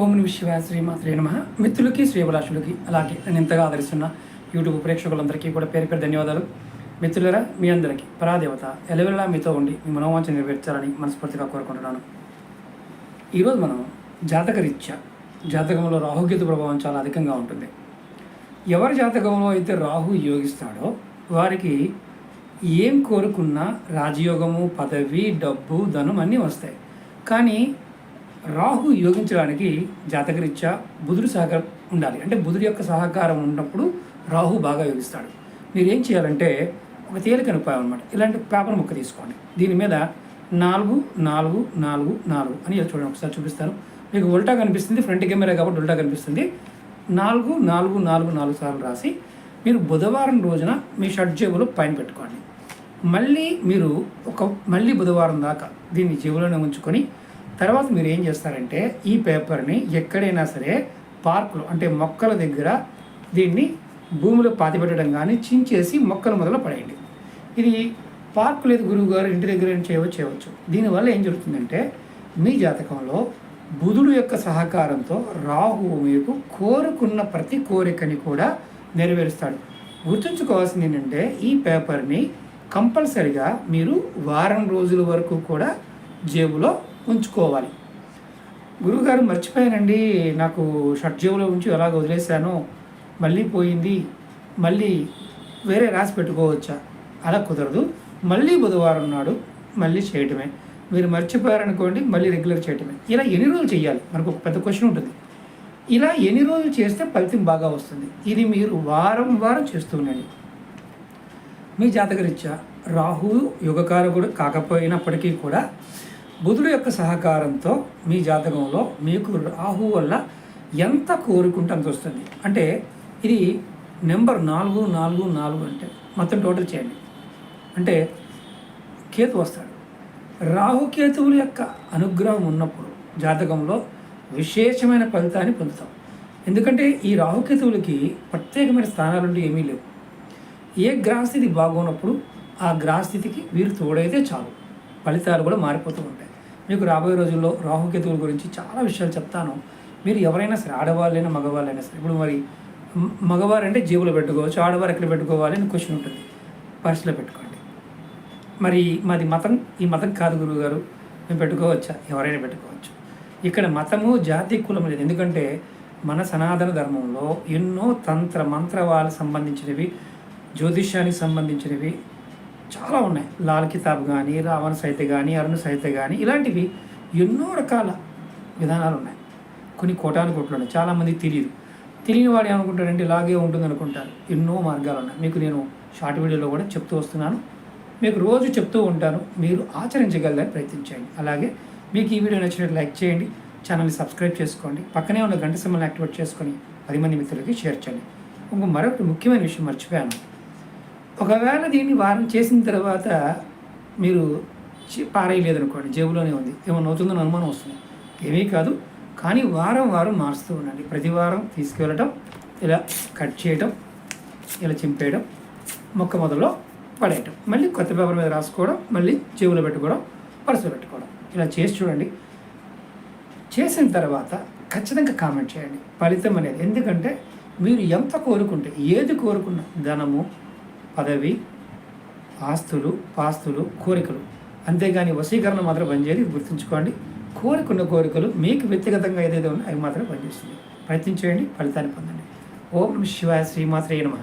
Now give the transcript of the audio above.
ఓం విశ్వ శివాయ శ్రీమాత్రే నమ. మిత్రులకి శ్రీభిలాషులకి అలాగే నేను ఇంతగా ఆదరిస్తున్న యూట్యూబ్ ప్రేక్షకులందరికీ కూడా పేరు పేరు ధన్యవాదాలు. మిత్రులరా మీ అందరికీ పరాదేవత ఎలవెల్లా మీతో ఉండి మీ మనోవాంఛ నెరవేర్చాలని మనస్ఫూర్తిగా కోరుకుంటున్నాను. ఈరోజు మనం జాతకరీత్యా జాతకంలో రాహుకేతు ప్రభావం చాలా అధికంగా ఉంటుంది. ఎవరి జాతకంలో అయితే రాహు యోగిస్తాడో వారికి ఏం కోరుకున్నా రాజయోగము పదవి డబ్బు ధనం అన్నీ వస్తాయి. కానీ రాహు యోగించడానికి జాతకరీత్యా బుధుడు సహకారం ఉండాలి. అంటే బుధుడు యొక్క సహకారం ఉన్నప్పుడు రాహు బాగా యోగిస్తాడు. మీరు ఏం చేయాలంటే ఒక తేలికని ఉపాయం అనమాట ఇలాంటి పేపర్ ముక్క తీసుకోండి. దీని మీద నాలుగు నాలుగు నాలుగు నాలుగు అని చూడండి. ఒకసారి చూపిస్తాను. మీకు ఉల్టా కనిపిస్తుంది. ఫ్రంట్ కెమెరా కాబట్టి ఉల్టా కనిపిస్తుంది. నాలుగు నాలుగు నాలుగు నాలుగు సార్లు రాసి మీరు బుధవారం రోజున మీ షర్ట్ జేబులో పైన పెట్టుకోండి. మళ్ళీ మీరు ఒక మళ్ళీ బుధవారం దాకా దీన్ని జేబులోనే ఉంచుకొని తర్వాత మీరు ఏం చేస్తారంటే ఈ పేపర్ని ఎక్కడైనా సరే పార్కులు అంటే మొక్కల దగ్గర దీన్ని భూమిలో పాతిపెట్టడం కానీ చించేసి మొక్కల మొదలు పడేయండి. ఇది పార్కు లేదు గురువు గారు ఇంటి దగ్గర చేయవచ్చు చేయవచ్చు. దీనివల్ల ఏం జరుగుతుందంటే మీ జాతకంలో బుధుడు యొక్క సహకారంతో రాహువు మీకు కోరుకున్న ప్రతి కోరికని కూడా నెరవేరుస్తాడు. గుర్తుంచుకోవాల్సింది ఏంటంటే ఈ పేపర్ని కంపల్సరిగా మీరు వారం రోజుల వరకు కూడా జేబులో ఉంచుకోవాలి. గురువుగారు మర్చిపోయానండి నాకు షడ్జీవులో ఉంచి ఎలాగ వదిలేశాను మళ్ళీ పోయింది మళ్ళీ వేరే రాసి పెట్టుకోవచ్చా? అలా కుదరదు. మళ్ళీ బుధవారం నాడు మళ్ళీ చేయటమే. మీరు మర్చిపోయారనుకోండి మళ్ళీ రెగ్యులర్ చేయటమే. ఇలా ఎన్ని రోజులు చేయాలి మనకు ఒక పెద్ద క్వశ్చన్ ఉంటుంది. ఇలా ఎన్ని రోజులు చేస్తే ఫలితం బాగా వస్తుంది? ఇది మీరు వారం వారం చేస్తూ ఉండండి. మీ జాతకరీత్యా రాహు యుగకారకుడు కాకపోయినప్పటికీ కూడా బుధుడు యొక్క సహకారంతో మీ జాతకంలో మీకు రాహు వల్ల ఎంత కోరుకుంటే అంత వస్తుంది. అంటే ఇది నెంబర్ నాలుగు నాలుగు నాలుగు అంటే మొత్తం టోటల్ చేయండి. అంటే కేతు వస్తాడు. రాహుకేతువుల యొక్క అనుగ్రహం ఉన్నప్పుడు జాతకంలో విశేషమైన ఫలితాన్ని పొందుతాం. ఎందుకంటే ఈ రాహుకేతువులకి ప్రత్యేకమైన స్థానాలు ఏమీ లేవు. ఏ గ్రహస్థితి బాగున్నప్పుడు ఆ గ్రహస్థితికి వీరు తోడైతే చాలు. ఫలితాలు కూడా మారిపోతూ ఉంటాయి. మీకు రాబోయే రోజుల్లో రాహుకేతువుల గురించి చాలా విషయాలు చెప్తాను. మీరు ఎవరైనా సరే ఆడవాళ్ళైనా మగవాళ్ళైనా సరే ఇప్పుడు మరి మగవారంటే మగవారు అంటే జేబులో పెట్టుకోవచ్చు ఆడవారు ఎక్కడ పెట్టుకోవాలి అని క్వశ్చన్ ఉంటుంది. పర్సులో పెట్టుకోండి. మరి మాది మతం ఈ మతం కాదు గురువు గారు మేము పెట్టుకోవచ్చా? ఎవరైనా పెట్టుకోవచ్చు. ఇక్కడ మతము జాతి కులం లేదు. ఎందుకంటే మన సనాతన ధర్మంలో ఎన్నో తంత్ర మంత్రవాలకు సంబంధించినవి జ్యోతిష్యానికి సంబంధించినవి చాలా ఉన్నాయి. లాల్ కితాబ్ కానీ రావణ సైత కానీ అరుణ సైత కానీ ఇలాంటివి ఎన్నో రకాల విధానాలు ఉన్నాయి. కొన్ని కోటాను కోట్లు ఉన్నాయి. చాలామందికి తెలియదు. తెలియని వాడు ఏమనుకుంటారంటే ఇలాగే ఉంటుంది అనుకుంటారు. ఎన్నో మార్గాలు ఉన్నాయి. మీకు నేను షార్ట్ వీడియోలో కూడా చెప్తూ వస్తున్నాను. మీకు రోజు చెప్తూ ఉంటాను. మీరు ఆచరించగలదని ప్రయత్నించండి. అలాగే మీకు ఈ వీడియో నచ్చినట్టు లైక్ చేయండి. ఛానల్ని సబ్స్క్రైబ్ చేసుకోండి. పక్కనే ఉన్న గంట సింబల్ని యాక్టివేట్ చేసుకొని పది మంది మిత్రులకి షేర్ చేయండి. ఇంకో మరొక ముఖ్యమైన విషయం మర్చిపోయాను. ఒకవేళ దీన్ని వారం చేసిన తర్వాత మీరు చి- పారేయలేదనుకోండి జేబులోనే ఉంది. ఏమన్నా అవుతుందని అనుమానం వస్తుంది. ఏమీ కాదు. కానీ వారం వారం మారుస్తూ ఉండండి. ప్రతి వారం తీసుకువెళ్ళటం ఇలా కట్ చేయటం ఇలా చింపేయడం మొక్క మొదలో పడేయటం. మళ్ళీ కొత్త పేపర్ మీద రాసుకోవడం మళ్ళీ జేబులో పెట్టుకోవడం పర్సులో పెట్టుకోవడం. ఇలా చేసి చూడండి. చేసిన తర్వాత ఖచ్చితంగా కామెంట్ చేయండి. ఫలితం అనేది. ఎందుకంటే మీరు ఎంత కోరుకుంటే ఏది కోరుకున్నా ధనము పదవి ఆస్తులు పాస్తులు కోరికలు. అంతేగాని వశీకరణ మాత్రం పనిచేయదు ఇది గుర్తుంచుకోండి. కోరుకున్న కోరికలు మీకు వ్యక్తిగతంగా ఏదైతే ఉన్నాయో అవి మాత్రం పనిచేస్తుంది ప్రయత్నించేయండి ఫలితాన్ని పొందండి. ఓం శివ శివాయ శ్రీమాత్రే నమ.